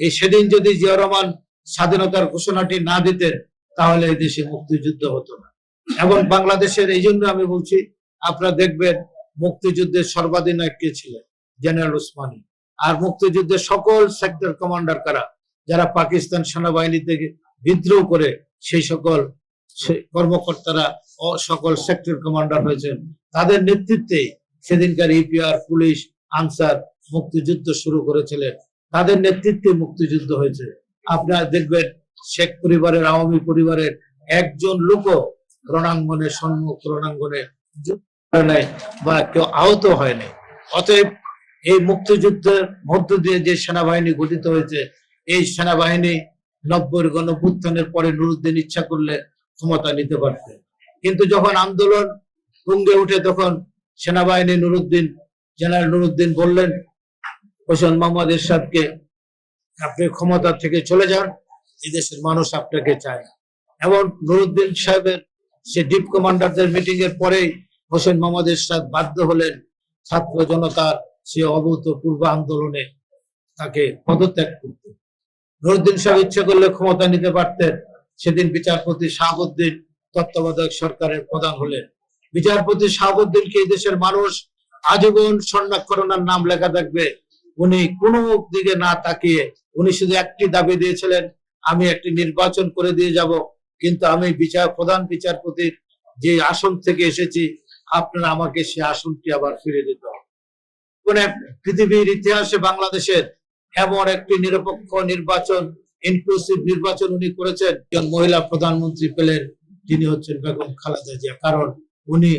এই সেদিন যদি জিয়া রহমান স্বাধীনতার ঘোষণাটি না দিতেন, তাহলে এই দেশে মুক্তিযুদ্ধ হতো না। এবং বাংলাদেশের এই জন্য আমি বলছি, আপনারা দেখবেন মুক্তিযুদ্ধের সর্বাধিনায়ক কে ছিলেন? জেনারেল ওসমানী। আর মুক্তিযুদ্ধের সকল সেক্টর কমান্ডার কারা? যারা পাকিস্তান সেনাবাহিনী থেকে বিদ্রোহ করে, সেই সকল কর্মকর্তারা ও সকল সেক্টর কমান্ডার হয়েছেন। তাদের নেতৃত্বে সেদিনকার ইপিআর পুলিশ, আনসার মুক্তিযুদ্ধ শুরু করেছিলেন। তাদের নেতৃত্বে মুক্তিযুদ্ধ হয়েছে। আপনারা দেখবেন শেখ পরিবারের, আওয়ামী পরিবারের একজন লোক রণাঙ্গনে সম্মুখ রণাঙ্গনে বা কেউ আহত হয়নি অতএব এই মুক্তিযুদ্ধের মধ্য দিয়ে যে সেনাবাহিনী গঠিত হয়েছে, এই সেনাবাহিনী নব্বই গণপুত্থানের পরে নুরুদ্দিন ইচ্ছা করলে ক্ষমতা নিতে পারতেন কিন্তু যখন আন্দোলন তুঙ্গে উঠে তখন সেনাবাহিনী নুরুদ্দিন, জেনারেল নুরুদ্দিন বললেন হোসেন মোহাম্মদ এরশাদকে আপনি ক্ষমতা থেকে চলে যান, এই দেশের মানুষ আপনাকে চায় এবং নুরুদ্দিন সাহেবের, সে ডিপ কমান্ডারদের মিটিং এর পরেই হোসেন মোহাম্মদ এরশাদ বাধ্য হলেন ছাত্র জনতার সে অভূতপূর্ব আন্দোলনে তাকে পদত্যাগ করতে। নুরুদ্দিন সাহেব ইচ্ছে করলে ক্ষমতা নিতে পারতেন, সেদিন বিচারপতি শাহাবুদ্দিন তত্ত্বাবধায়ক সরকারের প্রধান হলেন। বিচারপতি শাহাবুদ্দিনকে এই দেশের মানুষ আজীবন স্বর্ণাক্ষরণার নাম লেখা থাকবে উনি কোনো দিকে না তাকিয়ে উনি শুধু একটি দাবি দিয়েছিলেন, আমি একটি নির্বাচন করে দিয়ে যাব, কিন্তু আমি বিচার, প্রধান বিচারপতির যে আসন থেকে এসেছি, আপনারা আমাকে সে আসনটি আবার ফিরে দিতে হবে। পৃথিবীর ইতিহাসে বাংলাদেশের এমন একটি নিরপেক্ষ নির্বাচন ইনক্লুসিভ নির্বাচন উনি করেছেন। একজন মহিলা প্রধানমন্ত্রী পেলেন, তিনি হচ্ছেন বেগম খালেদা জিয়া, কারণ উনি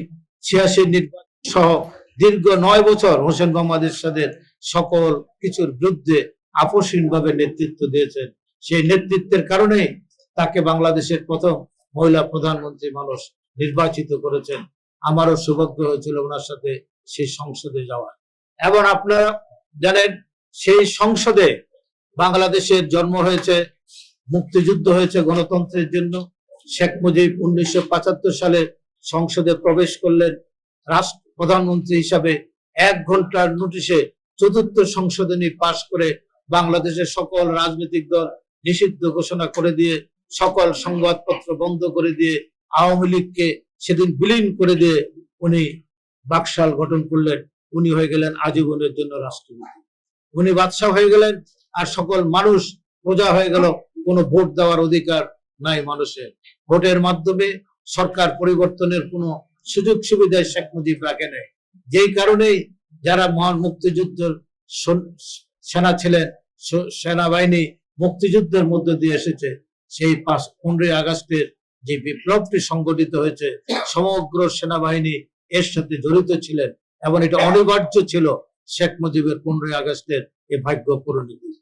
ছিয়াশি নির্বাচন সহ দীর্ঘ নয় বছর হোসেন মোহাম্মদ এরশাদের সকল কিছুর বিরুদ্ধে আপসহীন ভাবে নেতৃত্ব দিয়েছেন। সেই নেতৃত্বের কারণে তাকে বাংলাদেশের প্রথম মহিলা প্রধানমন্ত্রী মানুষ নির্বাচিত করেছেন। আমারও সৌভাগ্য হয়েছিল ওনার সাথে সেই সংসদে যাওয়ার। এবং আপনারা জানেন, সেই সংসদে বাংলাদেশের জন্ম হয়েছে, মুক্তিযুদ্ধ হয়েছে গণতন্ত্রের জন্য। শেখ মুজিব উনিশশো পঁচাত্তর সালে সংসদে প্রবেশ করলেন। রাষ্ট্র প্রধানমন্ত্রী হিসাবে এক ঘণ্টার নোটিশে চতুর্থ সংশোধনী পাশ করে বাংলাদেশের সকল রাজনৈতিক দল নিষিদ্ধ ঘোষণা করে দিয়ে, সকল সংবাদপত্র বন্ধ করে দিয়ে, আওয়ামী লীগকে সেদিন বিলীন করে দিয়ে উনি বাকশাল গঠন করলেন। উনি হয়ে গেলেন আজীবনের জন্য রাষ্ট্রপতি। উনি বাদশাহ হয়ে গেলেন আর সকল মানুষ প্রজা হয়ে গেল। কোনো ভোট দেওয়ার অধিকার নাই মানুষের। ভোটের মাধ্যমে সরকার পরিবর্তনের কোনো সুযোগ সুবিধা শেখ মুজিব রাখে যেই কারণেই যারা মহান মুক্তিযুদ্ধের সেনা ছিলেন সেনাবাহিনী মুক্তিযুদ্ধের মধ্য দিয়ে এসেছে, সেই পাঁচ, পনেরোই আগস্টের যে বিপ্লবটি সংগঠিত হয়েছে, সমগ্র সেনাবাহিনী এর সাথে জড়িত ছিলেন এবং এটা অনিবার্য ছিল শেখ মুজিবের পনেরোই আগস্টের এই ভাগ্য পরিণতি।